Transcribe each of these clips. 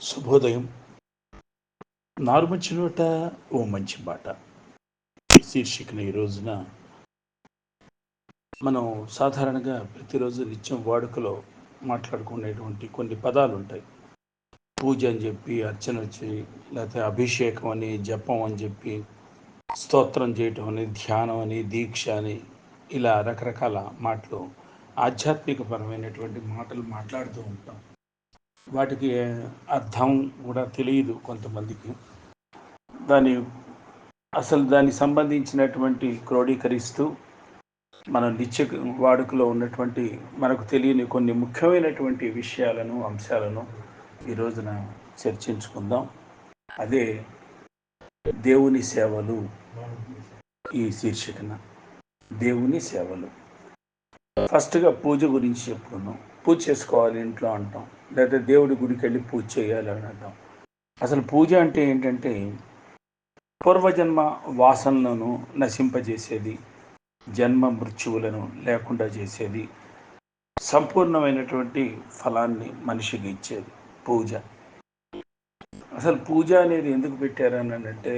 శుభోదయం. నారు మంచి నోట ఓ మంచి మాట శీర్షికన ఈ రోజున మనం సాధారణంగా ప్రతిరోజు నిత్యం వాడుకలో మాట్లాడుకునేటువంటి కొన్ని పదాలు ఉంటాయి పూజ అని చెప్పి అర్చన వచ్చి లేకపోతే అభిషేకం అని జపం అని చెప్పి స్తోత్రం చేయటం అని ధ్యానం అని దీక్ష అని ఇలా రకరకాల మాటలు ఆధ్యాత్మికపరమైనటువంటి మాటలు మాట్లాడుతూ ఉంటాం. వాటికి అర్థం కూడా తెలియదు కొంతమందికి. దాని అసలు దానికి సంబంధించినటువంటి క్రోడీకరిస్తూ మన నిత్య వాడుకలో ఉన్నటువంటి మనకు తెలియని కొన్ని ముఖ్యమైనటువంటి విషయాలను అంశాలను ఈ రోజున చర్చించుకుందాం. అదే దేవుని సేవలు ఈ శీర్షికన. దేవుని సేవలు. ఫస్ట్గా పూజ గురించి చెప్పుకుందాం. పూజ చేసుకోవాలి ఇంట్లో అంటాం. లేదా దేవుడి గుడికి వెళ్ళి పూజ చేయాలి అని అంటాం. అసలు పూజ అంటే ఏంటంటే పూర్వజన్మ వాసనలను నశింపజేసేది జన్మ మృత్యువులను లేకుండా చేసేది సంపూర్ణమైనటువంటి ఫలాన్ని మనిషికి ఇచ్చేది పూజ. అసలు పూజ అనేది ఎందుకు పెట్టారని అంటే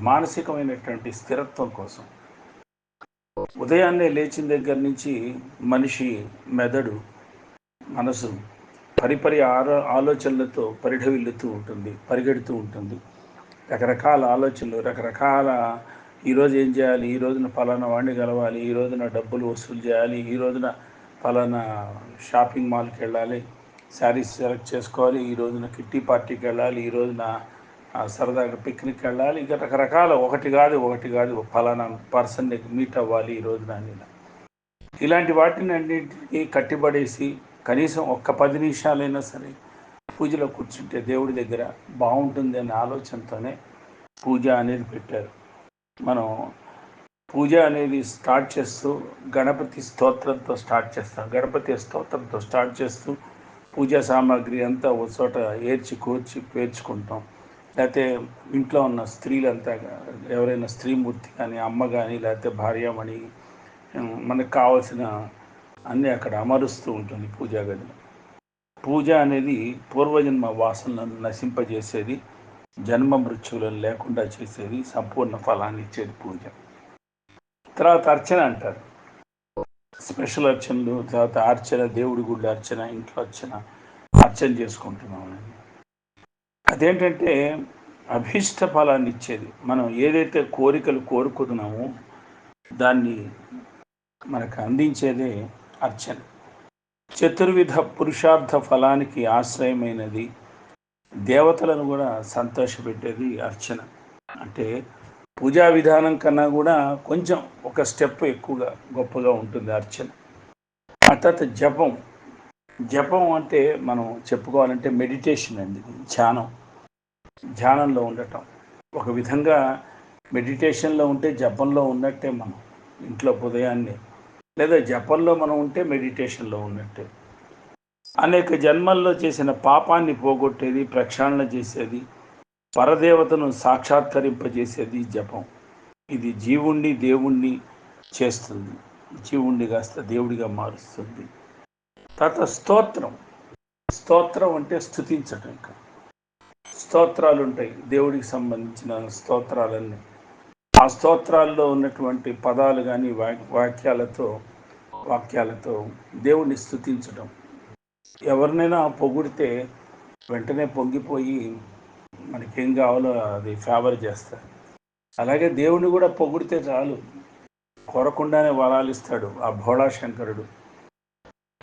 మానసికమైనటువంటి స్థిరత్వం కోసం. ఉదయాన్నే లేచిన దగ్గర నుంచి మనిషి మెదడు మనసు పరిపరి ఆరో ఆలోచనలతో పరిఢవిల్లుతూ ఉంటుంది పరిగెడుతూ ఉంటుంది. రకరకాల ఆలోచనలు రకరకాల ఈరోజు ఏం చేయాలి ఈ రోజున ఫలానా వాడిని కలవాలి ఈ రోజున డబ్బులు వసూలు చేయాలి ఈ రోజున ఫలానా షాపింగ్ మాల్కి వెళ్ళాలి శారీస్ సెలెక్ట్ చేసుకోవాలి ఈ రోజున కిట్టి పార్టీకి వెళ్ళాలి ఈ రోజున సరదాగా పిక్నిక్ వెళ్ళాలి ఇంకా రకరకాల ఒకటి కాదు ఒకటి కాదు ఫలానా పర్సన్ మీట్ అవ్వాలి ఈ రోజున ఇలాంటి వాటిని అన్నింటినీ కట్టిబడేసి కనీసం ఒక్క పది నిమిషాలైనా సరే పూజలో కూర్చుంటే దేవుడి దగ్గర బాగుంటుంది అనే ఆలోచనతోనే పూజ అనేది పెట్టారు. మనం పూజ అనేది స్టార్ట్ చేస్తూ గణపతి స్తోత్రంతో స్టార్ట్ చేస్తాం. గణపతి స్తోత్రంతో స్టార్ట్ చేస్తూ పూజా సామాగ్రి అంతా ఒక చోట ఏర్చి కూర్చి పేర్చుకుంటాం. లేకపోతే ఇంట్లో ఉన్న స్త్రీలంతా ఎవరైనా స్త్రీమూర్తి కానీ అమ్మ కానీ లేకపోతే భార్యమణి మనకు కావాల్సిన అన్నీ అక్కడ అమరుస్తూ ఉంటుంది పూజా గది. పూజ అనేది పూర్వజన్మ వాసనలను నశింపజేసేది జన్మ మృత్యువులను లేకుండా చేసేది సంపూర్ణ ఫలాన్ని ఇచ్చేది పూజ. తర్వాత అర్చన అంటారు. స్పెషల్ అర్చనలు తర్వాత అర్చన దేవుడి గుడి అర్చన ఇంట్లో అర్చన అర్చన చేసుకుంటున్నాం అదేంటంటే అభీష్ట ఫలాన్ని ఇచ్చేది. మనం ఏదైతే కోరికలు కోరుకున్నామో దాన్ని మనకు అందించేదే అర్చన. చతుర్విధ పురుషార్థ ఫలానికి ఆశ్రయమైనది. దేవతలను కూడా సంతోషపెట్టేది అర్చన. అంటే పూజా విధానం కన్నా కూడా కొంచెం ఒక స్టెప్ ఎక్కువగా గొప్పగా ఉంటుంది అర్చన. ఆ తర్వాత జపం. జపం అంటే మనం చెప్పుకోవాలంటే మెడిటేషన్ అండి ధ్యానం. ధ్యానంలో ఉండటం. ఒక విధంగా మెడిటేషన్లో ఉంటే జపంలో ఉన్నట్టే మనం ఇంట్లో ఉదయాన్నే లేదా జపంలో మనం ఉంటే మెడిటేషన్లో ఉన్నట్టే. అనేక జన్మల్లో చేసిన పాపాన్ని పోగొట్టేది ప్రక్షాళన చేసేది పరదేవతను సాక్షాత్కరింపజేసేది జపం. ఇది జీవుణ్ణి దేవుణ్ణి చేస్తుంది. జీవుణ్ణి కాస్త దేవుడిగా మారుస్తుంది. తర్వాత స్తోత్రం. స్తోత్రం అంటే స్థుతించటం ఇంకా స్తోత్రాలు ఉంటాయి దేవుడికి సంబంధించిన స్తోత్రాలన్నీ. ఆ స్తోత్రాల్లో ఉన్నటువంటి పదాలు కానీ వాక్యాలతో వాక్యాలతో దేవుణ్ణి స్థుతించడం ఎవరినైనా పొగిడితే వెంటనే పొంగిపోయి మనకేం కావాలో అది ఫేవర్ చేస్తారు. అలాగే దేవుని కూడా పొగిడితే చాలు. కోరకుండానే వరాలిస్తాడు ఆ భోళా శంకరుడు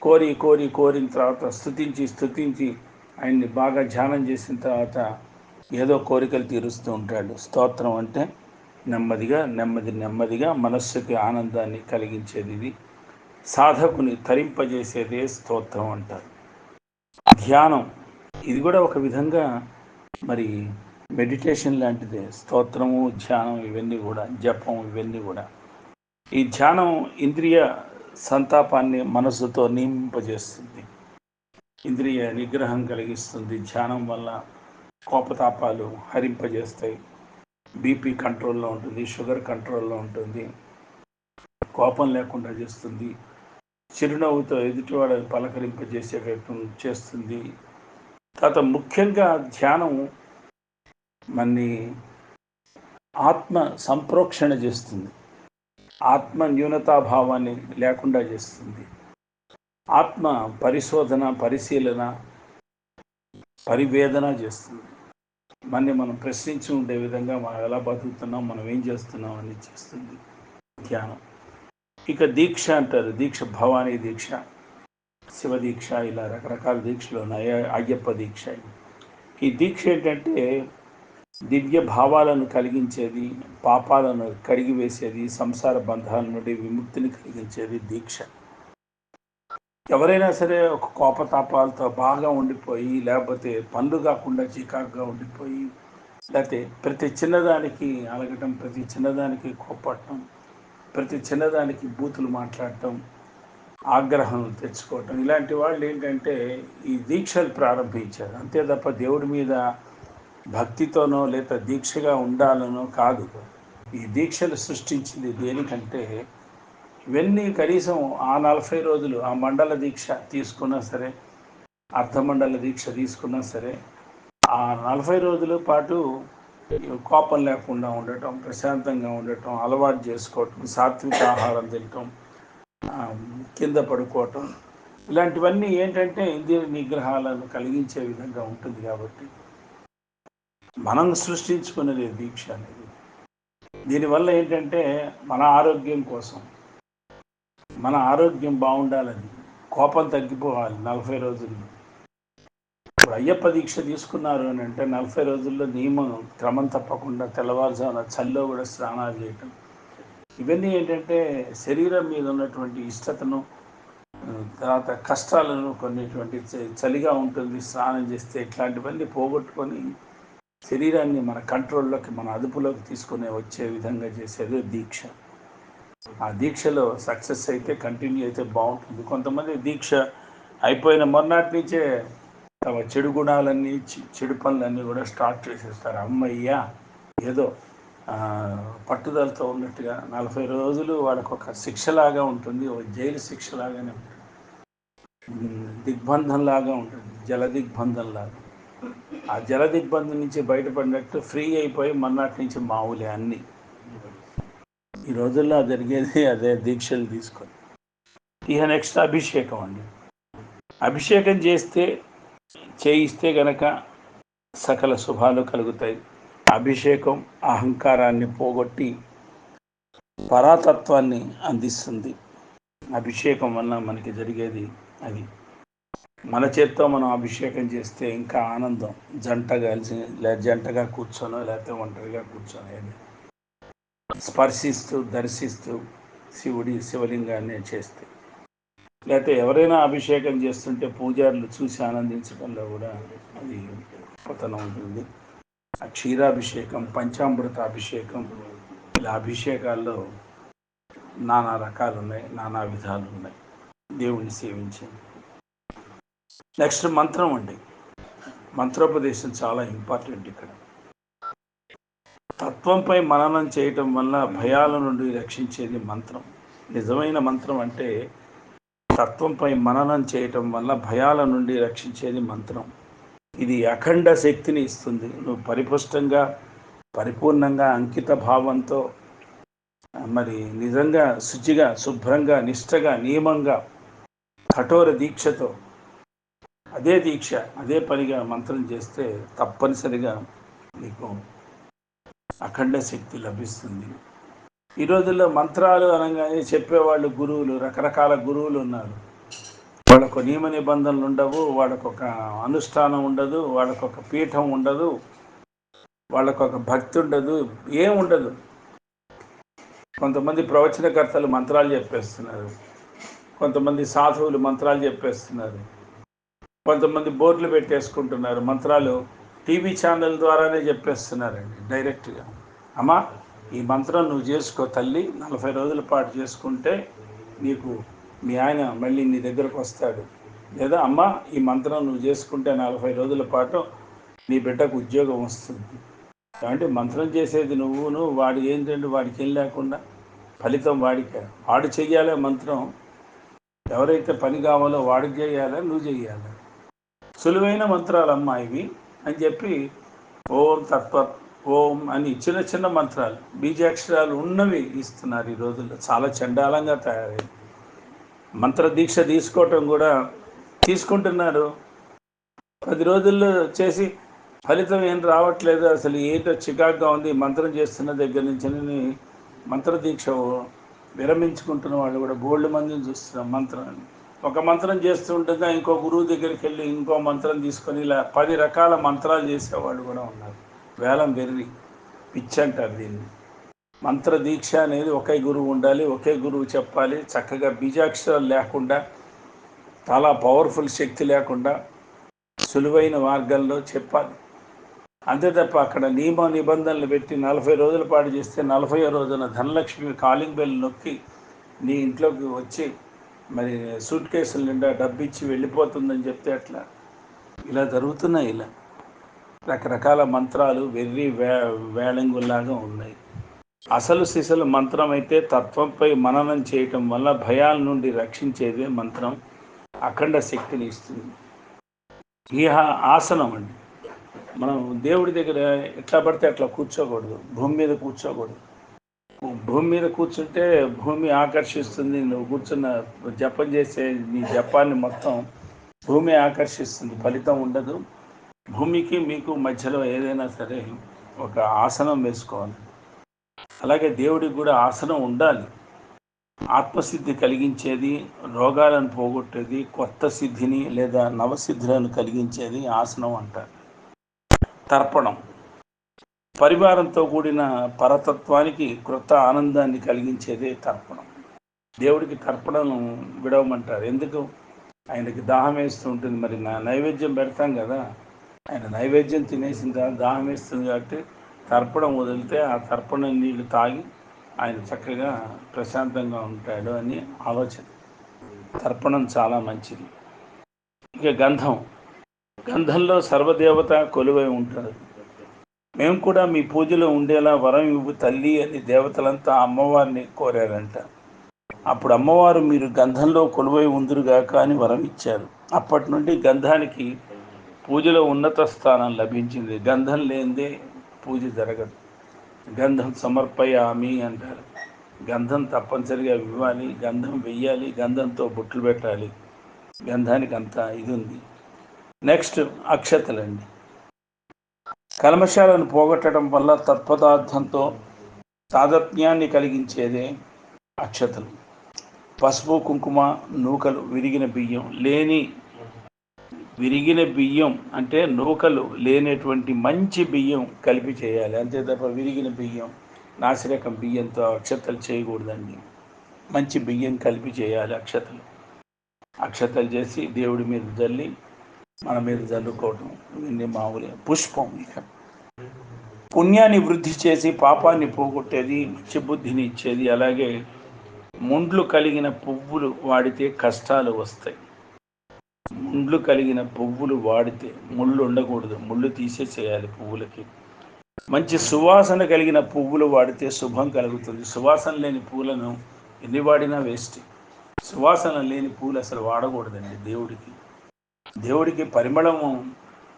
కోరి కోరి కోరిన తర్వాత స్థుతించి స్థుతించి ఆయన్ని బాగా ధ్యానం చేసిన తర్వాత ఏదో కోరికలు తీరుస్తూ ఉంటాడు. స్తోత్రం అంటే నెమ్మదిగా నెమ్మది నెమ్మదిగా మనస్సుకి ఆనందాన్ని కలిగించేది ఇది. సాధకుని తరింపజేసేదే స్తోత్రం అంటారు. ధ్యానం ఇది కూడా ఒక విధంగా మరి మెడిటేషన్ లాంటిదే. స్తోత్రము ధ్యానం ఇవన్నీ కూడా జపం ఇవన్నీ కూడా. ఈ ధ్యానం ఇంద్రియ సంతాపాన్ని మనసుతో నియమింపజేస్తుంది ఇంద్రియ నిగ్రహం కలిగిస్తుంది. ధ్యానం వల్ల కోపతాపాలు హరింపజేస్తాయి. బీపీ కంట్రోల్లో ఉంటుంది షుగర్ కంట్రోల్లో ఉంటుంది కోపం లేకుండా చేస్తుంది చిరునవ్వుతో ఎదుటివాడని పలకరింపజేసే ప్రయత్నం చేస్తుంది. తర్వాత ముఖ్యంగా ధ్యానం మన్ని ఆత్మ సంప్రోక్షణ చేస్తుంది ఆత్మ న్యూనతాభావాన్ని లేకుండా చేస్తుంది ఆత్మ పరిశోధన పరిశీలన పరివేదన చేస్తుంది. మన్ని మనం ప్రశ్నించి ఉండే విధంగా మనం ఎలా బతుకుతున్నాం మనం ఏం చేస్తున్నాం అని చేస్తుంది. ధ్యానం. ఇక దీక్ష అంటారు. దీక్ష భవానీ దీక్ష శివ దీక్ష ఇలా రకరకాల దీక్షలు ఉన్నాయి. అయ్యప్ప దీక్ష. ఈ దీక్ష ఏంటంటే దివ్య భావాలను కలిగించేది పాపాలను కడిగివేసేది సంసార బంధాల నుండి విముక్తిని కలిగించేది దీక్ష. ఎవరైనా సరే ఒక కోపతాపాలతో బాగా ఉండిపోయి లేకపోతే పనులు కాకుండా చికాకుగా ఉండిపోయి లేకపోతే ప్రతి చిన్నదానికి అలగటం ప్రతి చిన్నదానికి కోపడటం ప్రతి చిన్నదానికి బూతులు మాట్లాడటం ఆగ్రహం తెచ్చుకోవటం ఇలాంటి వాళ్ళు ఏంటంటే ఈ దీక్షలు ప్రారంభించారు. అంతే తప్ప దేవుడి మీద భక్తితోనో లేదా దీక్షగా ఉండాలనో కాదు. ఈ దీక్షలు సృష్టించింది దేనికంటే ఇవన్నీ కనీసం ఆ నలభై రోజులు ఆ మండల దీక్ష తీసుకున్నా సరే అర్ధమండల దీక్ష తీసుకున్నా సరే ఆ నలభై రోజుల పాటు కోపం లేకుండా ఉండటం ప్రశాంతంగా ఉండటం అలవాటు చేసుకోవటం సాత్విక ఆహారం తినటం కింద పడుకోవటం ఇలాంటివన్నీ ఏంటంటే ఇంద్రియ నిగ్రహాలను కలిగించే విధంగా ఉంటుంది కాబట్టి మనం సృష్టించుకునేది దీక్ష అనేది. దీనివల్ల ఏంటంటే మన ఆరోగ్యం కోసం మన ఆరోగ్యం బాగుండాలని కోపం తగ్గిపోవాలి నలభై రోజుల్లో. ఇప్పుడు అయ్యప్ప దీక్ష తీసుకున్నారు అని అంటే నలభై రోజుల్లో నియమం క్రమం తప్పకుండా తెల్లవారుజామున చల్లో కూడా స్నానాలు చేయటం. ఇవన్నీ ఏంటంటే శరీరం మీద ఉన్నటువంటి ఇష్టతను తర్వాత కష్టాలను కొన్నిటువంటి చలిగా ఉంటుంది స్నానం చేస్తే ఇట్లాంటివన్నీ పోగొట్టుకొని శరీరాన్ని మన కంట్రోల్లోకి మన అదుపులోకి తీసుకునే వచ్చే విధంగా చేసేది దీక్ష. ఆ దీక్షలో సక్సెస్ అయితే కంటిన్యూ అయితే బాగుంటుంది. కొంతమంది దీక్ష అయిపోయిన మొన్నటి నుంచే తమ చెడు గుణాలన్నీ చెడు పనులన్నీ కూడా స్టార్ట్ చేసేస్తారు. అమ్మయ్యా! ఏదో పట్టుదలతో ఉన్నట్టుగా నలభై రోజులు వాళ్ళకు ఒక శిక్షలాగా ఉంటుంది. ఒక జైలు శిక్షలాగానే ఉంటుంది. దిగ్బంధంలాగా ఉంటుంది. జల దిగ్బంధంలాగా ఆ జల దిగ్బంధం నుంచి బయటపడినట్టు ఫ్రీ అయిపోయి మన్నాటి నుంచి మామూలే అన్నీ. ఈ రోజుల్లో జరిగేది అదే దీక్షలు తీసుకొని. ఇక నెక్స్ట్ అభిషేకం అండి. అభిషేకం చేస్తే చేయిస్తే గనక సకల శుభాలు కలుగుతాయి. అభిషేకం అహంకారాన్ని పోగొట్టి పరాతత్వాన్ని అందిస్తుంది. అభిషేకం వల్ల మనకి జరిగేది అది. మన చేత్తో మనం అభిషేకం చేస్తే ఇంకా ఆనందం. జంట కలిసి లే జంటగా కూర్చోనో లేకపోతే ఒంటరిగా కూర్చొని స్పర్శిస్తూ దర్శిస్తూ శివుడి శివలింగాన్ని చేస్తే. లేకపోతే ఎవరైనా అభిషేకం చేస్తుంటే పూజారులు చూసి ఆనందించడంలో కూడా అది పతనం ఉంటుంది. ఆ క్షీరాభిషేకం పంచామృత అభిషేకం ఇలా అభిషేకాల్లో నానా రకాలు ఉన్నాయి నానా విధాలు ఉన్నాయి దేవుణ్ణి సేవించింది నెక్స్ట్ మంత్రం అండి. మంత్రోపదేశం చాలా ఇంపార్టెంట్ ఇక్కడ. తత్వంపై మననం చేయటం వల్ల భయాల నుండి రక్షించేది మంత్రం. నిజమైన మంత్రం అంటే తత్వంపై మననం చేయటం వల్ల భయాల నుండి రక్షించేది మంత్రం. ఇది అఖండ శక్తిని ఇస్తుంది. నువ్వు పరిపుష్టంగా పరిపూర్ణంగా అంకిత భావంతో మరి నిజంగా శుచిగా శుభ్రంగా నిష్టగా నియమంగా కఠోర దీక్షతో అదే దీక్ష అదే పనిగా మంత్రం చేస్తే తప్పనిసరిగా నీకు అఖండ శక్తి లభిస్తుంది. ఈ రోజుల్లో మంత్రాలు అనగానే చెప్పేవాళ్ళు గురువులు రకరకాల గురువులు ఉన్నారు. వాళ్ళకు నియమ నిబంధనలు ఉండవు వాళ్ళకొక అనుష్ఠానం ఉండదు వాళ్ళకొక పీఠం ఉండదు వాళ్ళకొక భక్తి ఉండదు ఏం ఉండదు. కొంతమంది ప్రవచనకర్తలు మంత్రాలు చెప్పేస్తున్నారు. కొంతమంది సాధువులు మంత్రాలు చెప్పేస్తున్నారు. కొంతమంది బోర్డులు పెట్టేసుకుంటున్నారు మంత్రాలు. టీవీ ఛానల్ ద్వారానే చెప్పేస్తున్నారండి డైరెక్ట్గా. అమ్మా ఈ మంత్రం నువ్వు చేసుకో తల్లి నలభై రోజుల పాటు చేసుకుంటే నీకు మీ ఆయన మళ్ళీ నీ దగ్గరకు వస్తాడు. లేదా అమ్మ ఈ మంత్రం నువ్వు చేసుకుంటే నలభై రోజుల పాటు నీ బిడ్డకు ఉద్యోగం వస్తుంది. కాబట్టి మంత్రం చేసేది నువ్వును వాడు ఏంటంటే వాడికి ఏం లేకుండా ఫలితం వాడికే. వాడు చెయ్యాలే మంత్రం ఎవరైతే పని కావాలో వాడికి చేయాలా నువ్వు చెయ్యాలి సులువైన మంత్రాలమ్మా ఇవి. అని చెప్పి ఓం తత్వ ఓం అని చిన్న చిన్న మంత్రాలు బీజాక్షరాలు ఉన్నవి ఇస్తున్నారు ఈ రోజుల్లో. చాలా చండాలంగా తయారైంది. మంత్ర దీక్ష తీసుకోవటం కూడా తీసుకుంటున్నారు. పది రోజుల్లో చేసి ఫలితం ఏం రావట్లేదు. అసలు ఏంటో చికాగ్గా ఉంది. మంత్రం చేస్తున్న దగ్గర నుంచి మంత్ర దీక్ష విరమించుకుంటున్న వాళ్ళు కూడా బోల్డ్ మందిని చూస్తున్నాం మంత్రాన్ని. ఒక మంత్రం చేస్తూ ఇంకో గురువు దగ్గరికి వెళ్ళి ఇంకో మంత్రం తీసుకొని ఇలా పది రకాల మంత్రాలు చేసేవాళ్ళు కూడా ఉన్నారు. వేలం వెర్రి పిచ్చి అంటారు దీన్ని. మంత్ర దీక్ష అనేది ఒకే గురువు ఉండాలి ఒకే గురువు చెప్పాలి చక్కగా బీజాక్షరాలు లేకుండా చాలా పవర్ఫుల్ శక్తి లేకుండా సులువైన మార్గంలో చెప్పాలి. అంతే తప్ప అక్కడ నియమ నిబంధనలు పెట్టి నలభై రోజుల పాటు చేస్తే నలభై రోజున ధనలక్ష్మి కాలింగ్ బెల్ నొక్కి నీ ఇంట్లోకి వచ్చి మరి సూట్ కేసుల నిండా డబ్బిచ్చి వెళ్ళిపోతుందని చెప్తే అట్లా ఇలా జరుగుతున్నాయి ఇలా. రకరకాల మంత్రాలు వెర్రి వే వేళంగుల్లాగా ఉన్నాయి. అసలు సిసలు మంత్రం అయితే తత్వంపై మననం చేయటం వల్ల భయాల నుండి రక్షించేదే మంత్రం. అఖండ శక్తిని ఇస్తుంది. ఈ ఆసనం అండి. మనం దేవుడి దగ్గర ఎట్లా పడితే అట్లా కూర్చోకూడదు. భూమి మీద కూర్చోకూడదు. భూమి మీద కూర్చుంటే భూమి ఆకర్షిస్తుంది నువ్వు కూర్చున్న జపం చేసే నీ జపాన్ని మొత్తం భూమి ఆకర్షిస్తుంది ఫలితం ఉండదు. భూమికి మీకు మధ్యలో ఏదైనా సరే ఒక ఆసనం వేసుకోవాలి. అలాగే దేవుడికి కూడా ఆసనం ఉండాలి. ఆత్మసిద్ధి కలిగించేది రోగాలను పోగొట్టేది కొత్త సిద్ధిని లేదా నవసిద్ధులను కలిగించేది ఆసనం అంటారు. తర్పణం. పరివారంతో కూడిన పరతత్వానికి కృత ఆనందాన్ని కలిగించేదే తర్పణం. దేవుడికి తర్పణం విడవమంటారు. ఎందుకు? ఆయనకి దాహం వేస్తూ ఉంటుంది. మరి నా నైవేద్యం పెడతాం కదా. ఆయన నైవేద్యం తినేసిన తర్వాత దాహం వేస్తుంది కాబట్టి తర్పణం వదిలితే ఆ తర్పణం నీళ్ళు తాగి ఆయన చక్కగా ప్రశాంతంగా ఉంటాడు అని ఆలోచన. తర్పణం చాలా మంచిది. ఇక గంధం. గంధంలో సర్వదేవత కొలువై ఉంటారు మేము కూడా మీ పూజలో ఉండేలా వరం ఇవ్వు తల్లి అని దేవతలంతా అమ్మవారిని కోరారంట. అప్పుడు అమ్మవారు మీరు గంధంలో కొలువై ఉందిరుగాక అని వరం ఇచ్చారు. అప్పటి నుండి గంధానికి పూజలో ఉన్నత స్థానం లభించింది. గంధం లేనిదే పూజ జరగదు. గంధం సమర్పయామి అంటారు. గంధం తప్పనిసరిగా ఇవ్వాలి గంధం వెయ్యాలి గంధంతో బొట్లు పెట్టాలి. గంధానికి అంత ఇది ఉంది. నెక్స్ట్ అక్షతలండి. కల్మషాలను పోగొట్టడం వల్ల తత్పదార్థంతో తాదత్మ్యాన్ని కలిగించేదే అక్షతలు. పసుపు కుంకుమ నూకలు విరిగిన బియ్యం లేని విరిగిన బియ్యం అంటే నూకలు లేనటువంటి మంచి బియ్యం కలిపి చేయాలి. అంతే తప్ప విరిగిన బియ్యం నాసిరకం బియ్యంతో అక్షతలు చేయకూడదండి. మంచి బియ్యం కలిపి చేయాలి అక్షతలు. అక్షతలు చేసి దేవుడి మీద జల్లి మన మీద జల్లుకోవటం ఇవన్నీ మామూలు. పుష్పం ఇక. పుణ్యాన్ని వృద్ధి చేసి పాపాన్ని పోగొట్టేది మంచి బుద్ధిని ఇచ్చేది అలాగే ముండ్లు కలిగిన పువ్వులు వాడితే కష్టాలు వస్తాయి. ముండ్లు కలిగిన పువ్వులు వాడితే ముళ్ళు ఉండకూడదు ముళ్ళు తీసేసేయాలి పువ్వులకి. మంచి సువాసన కలిగిన పువ్వులు వాడితే శుభం కలుగుతుంది. సువాసన లేని పూలను ఎన్ని వాడినా వేస్ట్. సువాసన లేని పూలు అసలు వాడకూడదండి దేవుడికి. దేవుడికి పరిమళము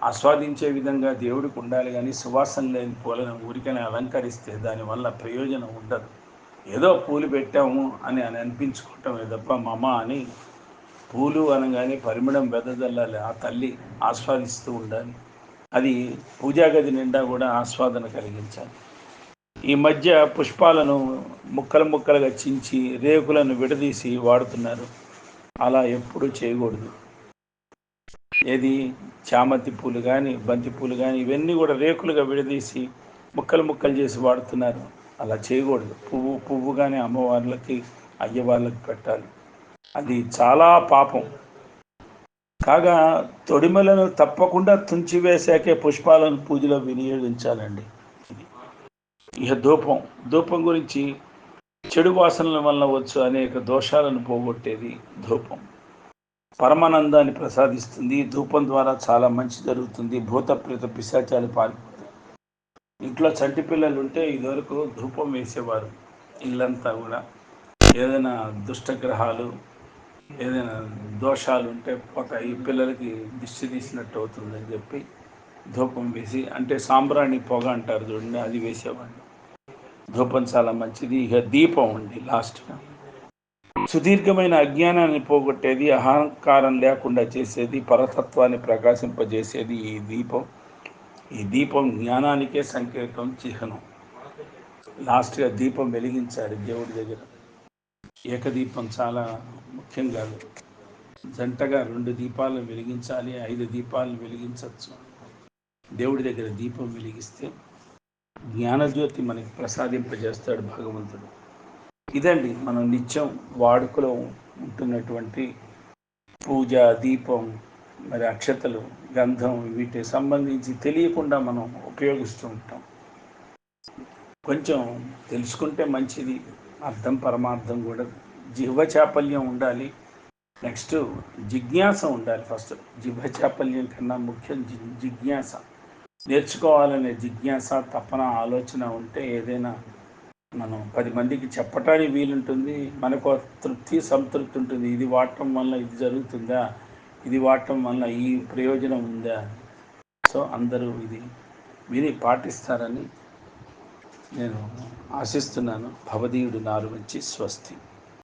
ఆస్వాదించే విధంగా దేవుడికి ఉండాలి కానీ సువాసన లేని పూలను ఊరికనే అలంకరిస్తే దానివల్ల ప్రయోజనం ఉండదు. ఏదో పూలు పెట్టాము అని అని అనిపించుకోవటమే తప్ప మమ అని పూలు అనగానే పరిమళం వెదజల్లాలి. ఆ తల్లి ఆస్వాదిస్తూ ఉండాలి. అది పూజాగది నిండా కూడా ఆస్వాదన కలిగించాలి. ఈ మధ్య పుష్పాలను ముక్కలు ముక్కలుగా చించి రేకులను విడదీసి వాడుతున్నారు. అలా ఎప్పుడూ చేయకూడదు. ఏది? చామంతి పూలు కానీ బంతి పూలు కానీ ఇవన్నీ కూడా రేకులుగా విడదీసి ముక్కలు ముక్కలు చేసి వాడుతున్నారు. అలా చేయకూడదు. పువ్వు పువ్వు కానీ అమ్మవార్లకి అయ్యవార్లకి పెట్టాలి. అది చాలా పాపం. కాగా తొడిమలను తప్పకుండా తుంచివేశాకే పుష్పాలను పూజలో వినియోగించాలండి. ఇక ధూపం. ధూపం గురించి చెడు వాసనల వల్ల వచ్చు అనేక దోషాలను పోగొట్టేది ధూపం. పరమానందాన్ని ప్రసాదిస్తుంది. ధూపం ద్వారా చాలా మంచి జరుగుతుంది. భూత ప్రేత పిశాచాలు పారిపోతాయి. ఇంట్లో చంటి పిల్లలు ఉంటే ఇదివరకు ధూపం వేసేవారు. ఇల్లంతా కూడా ఏదైనా దుష్టగ్రహాలు ఏదైనా దోషాలు ఉంటే పోతాయి పిల్లలకి దిష్టి తీసినట్టు అవుతుందని చెప్పి ధూపం వేసి అంటే సాంబ్రాణి పొగ అంటారు చూడండి అది వేసేవాడిని ధూపం చాలా మంచిది. ఇక దీపం ఉండి లాస్ట్గా. సుదీర్ఘమైన అజ్ఞానాన్ని పోగొట్టేది అహంకారం లేకుండా చేసేది పరతత్వాన్ని ప్రకాశింపజేసేది ఈ దీపం. ఈ దీపం జ్ఞానానికే సంకేతం చిహ్నం. లాస్ట్గా దీపం వెలిగించాడు దేవుడి దగ్గర. ఏకదీపం చాలా ముఖ్యం కాదు. జంటగా రెండు దీపాలను వెలిగించాలి ఐదు దీపాలను వెలిగించవచ్చు. దేవుడి దగ్గర దీపం వెలిగిస్తే జ్ఞానజ్యోతి మనకి ప్రసాదింపజేస్తాడు భగవంతుడు. ఇదండి మనం నిత్యం వాడుకలో ఉంటున్నటువంటి పూజ దీపం మరి అక్షతలు గంధం వీటికి సంబంధించి తెలియకుండా మనం ఉపయోగిస్తూ ఉంటాం. కొంచెం తెలుసుకుంటే మంచిది అర్థం పరమార్థం కూడా. జిహ్వ చాపల్యం ఉండాలి. నెక్స్ట్ జిజ్ఞాస ఉండాలి ఫస్ట్. జిహ్వ చాపల్యం కన్నా ముఖ్యం జి జిజ్ఞాస. నేర్చుకోవాలనే జిజ్ఞాస తపన ఆలోచన ఉంటే ఏదైనా మనం పది మందికి చెప్పటానికి వీలుంటుంది. మనకు తృప్తి సంతృప్తి ఉంటుంది. ఇది వాడటం వల్ల ఇది జరుగుతుందా? ఇది వాడటం వల్ల ఈ ప్రయోజనం ఉందా? సో అందరూ ఇది విని పాటిస్తారని నేను ఆశిస్తున్నాను. భవదీయుడు నారు మంచి స్వస్తి.